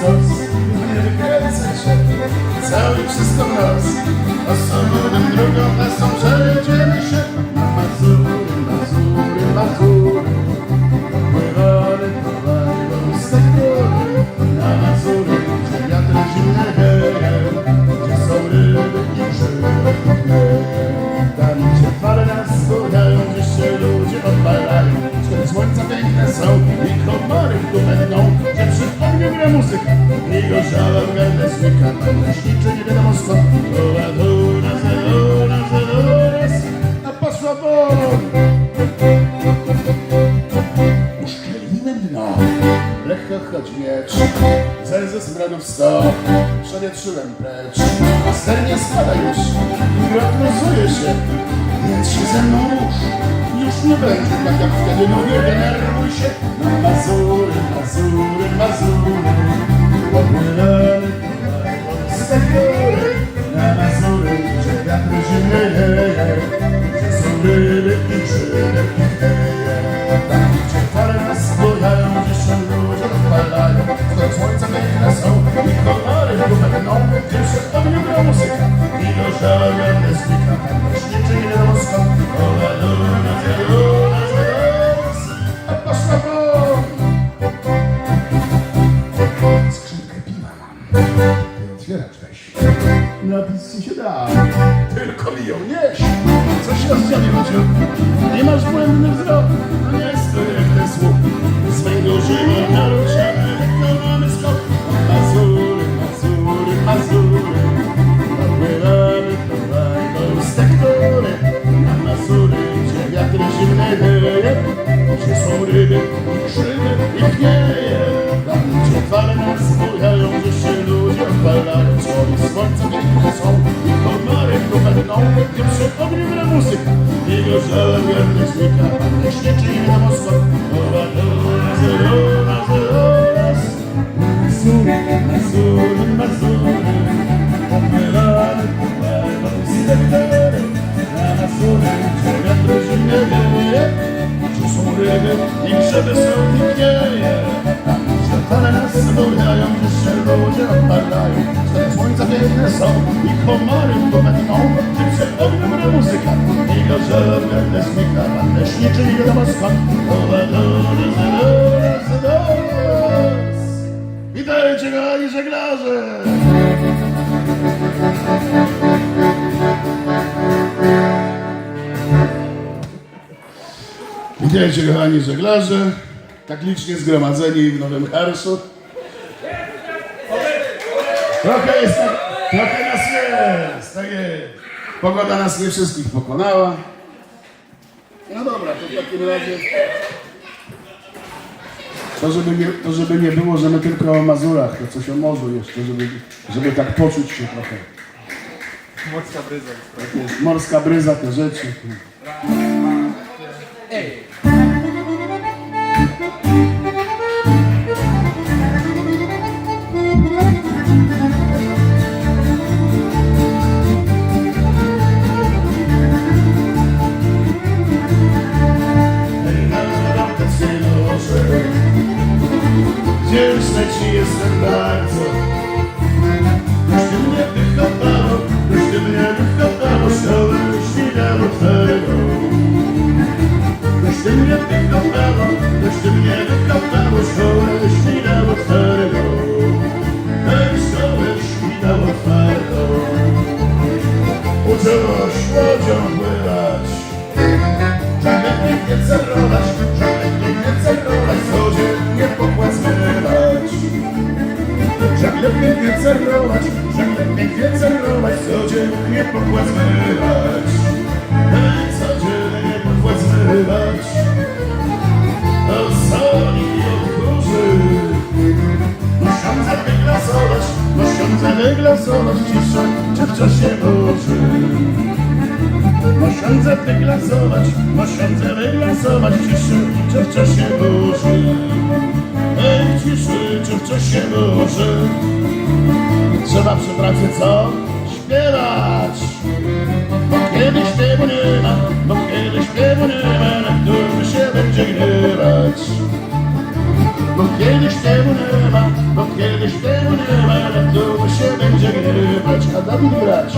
so lekko choć miecz, ze zbranów sto, przewietrzyłem precz. Sternie spada już, grot losuje się, więc się ze mną rusz. Już nie będzie tak jak wtedy, no nie denerwuj się. Na Mazury, Mazury, Mazury, popłynęły gdzie. Gdzie są ryby i grzyby i chmieje. Tam, gdzie fale nas gdzie się ludzie odpalają. Słowy słońca piękne są i komary będą. Gdzie przy ogniu gra muzyka i gorzała wierny znika. Pan nie wiadomo skąd. Ola, ola, ryby i. Tam, gdzie fale nas gdzie się ludzie odpalają. Gdzie słońca piękne są i komary tu będą. Gdzie przy ogniu gra muzyka i gorzała wierny znika. Pan leśniczy nie wiadomo skąd. Witajcie kochani żeglarze! Witajcie kochani żeglarze, tak licznie zgromadzeni w Nowym Harszu. Trochę jest, tak, trochę nas jest, tak jest. Pogoda nas nie wszystkich pokonała. No dobra, to w takim razie... To żeby, nie, to żeby nie było, że my tylko o Mazurach, to coś o morzu jeszcze, żeby, żeby tak poczuć się trochę. Morska bryza. Tak morska bryza, te rzeczy. Wdzięczny Thank you. zatrzymać ciszy, czy w czasie burzy. Ej, ciszy, czy w czasie burzy. Trzeba przy pracy co? Śpiewać. Bo kiedy śpiewu nie ma, bo kiedy śpiewu nie ma, na którym się będzie gniewać. Bo kiedy śpiewu nie ma, bo kiedy śpiewu nie ma, na którym się będzie gniewać, a Dawid grać.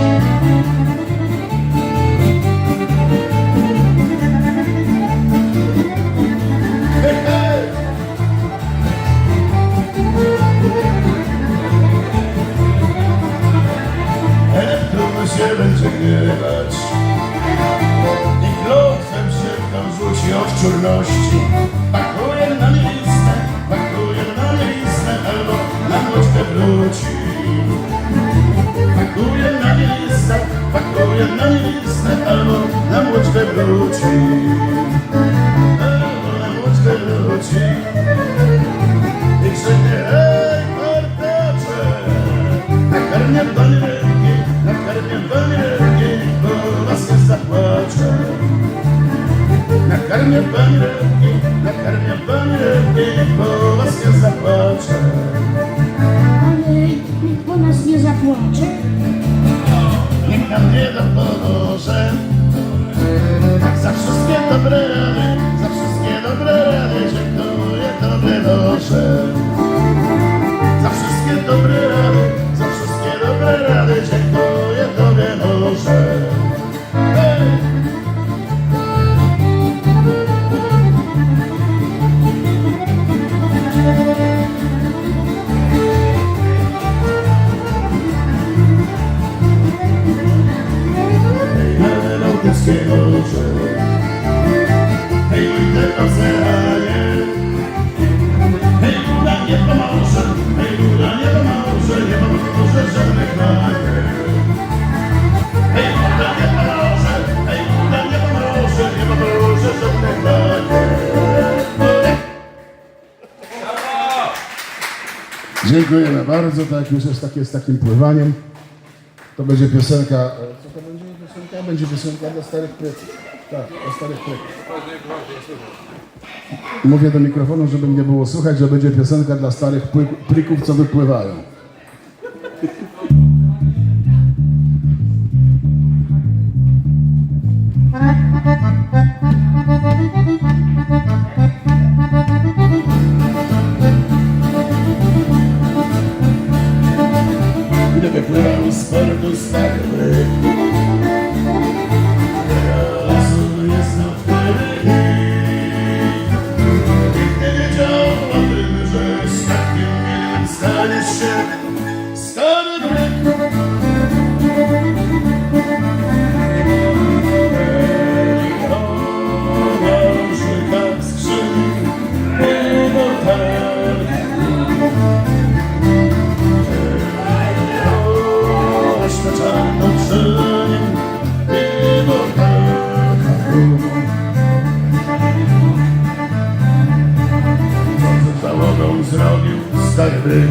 Wróci Pakuje na listę, pakuje na listę Albo na młoczkę wróci Albo na młoczkę wróci I krzyknie hej mordacze Nakarmię pani ręki, nakarmię pani ręki, bo was nie zapłaczę. Nakarmię pani ręki, nakarmię pani ręki, bo was nie zapłaczę. Nas nie zapłacze. Nikt nam nie dopomoże. Za wszystkie dobre Dziękujemy bardzo, tak jak już jest takie z takim pływaniem. To będzie piosenka. e, Co to będzie piosenka? Będzie piosenka dla starych pleców. Tak, dla starych pleców. Mówię do mikrofonu, żeby mnie było słychać, że będzie piosenka dla starych plików, co wypływają. Z portu stary plik, teraz stary byk?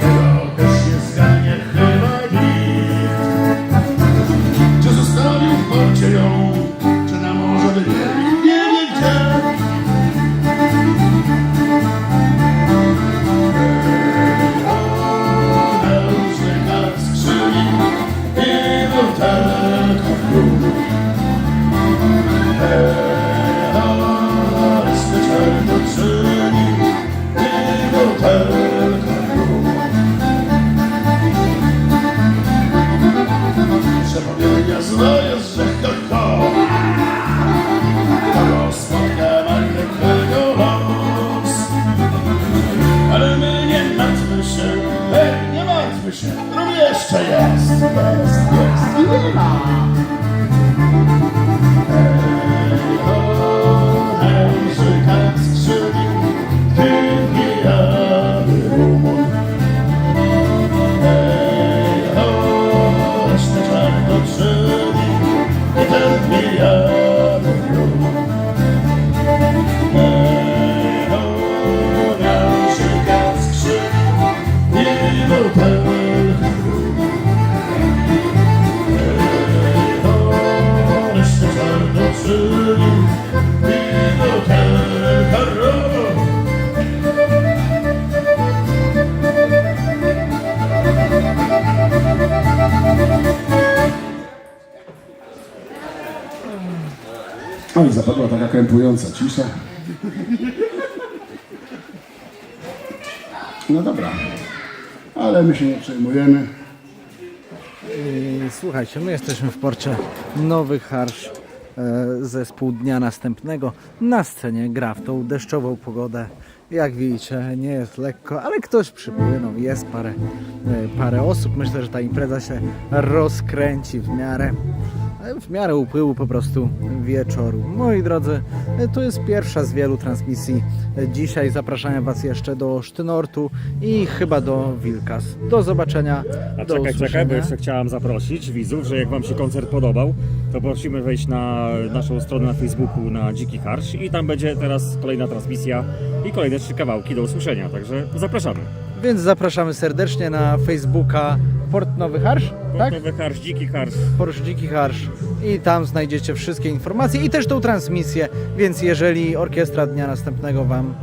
Tego też chyba. Czy zostawił w porcie ją, czy na morze wybiegł, nie wie gdzie. W skrzyni i butelka zapadła taka krępująca cisza. No dobra, ale my się nie przejmujemy. I słuchajcie, my jesteśmy w porcie Nowy Harsz. E, Zespół dnia następnego na scenie gra w tą deszczową pogodę. Jak widzicie, nie jest lekko, ale ktoś przypłynął, jest parę, e, parę osób. Myślę, że ta impreza się rozkręci w miarę w miarę upływu po prostu wieczoru. Moi drodzy, to jest pierwsza z wielu transmisji. Dzisiaj zapraszamy Was jeszcze do Sztynortu i chyba do Wilkas. Do zobaczenia. A do czekaj, czekaj, bo usłyszenia. jeszcze chciałam zaprosić widzów, że jak Wam się koncert podobał, to prosimy wejść na naszą stronę na Facebooku na Dziki Harsz i tam będzie teraz kolejna transmisja i kolejne trzy kawałki do usłyszenia, także zapraszamy. Więc zapraszamy serdecznie na Facebooka Port Nowy Harsz, tak? Nowy Harsz, Dziki Harsz. Port Dziki Harsz i tam znajdziecie wszystkie informacje i też tą transmisję, więc jeżeli Orkiestra Dnia Następnego Wam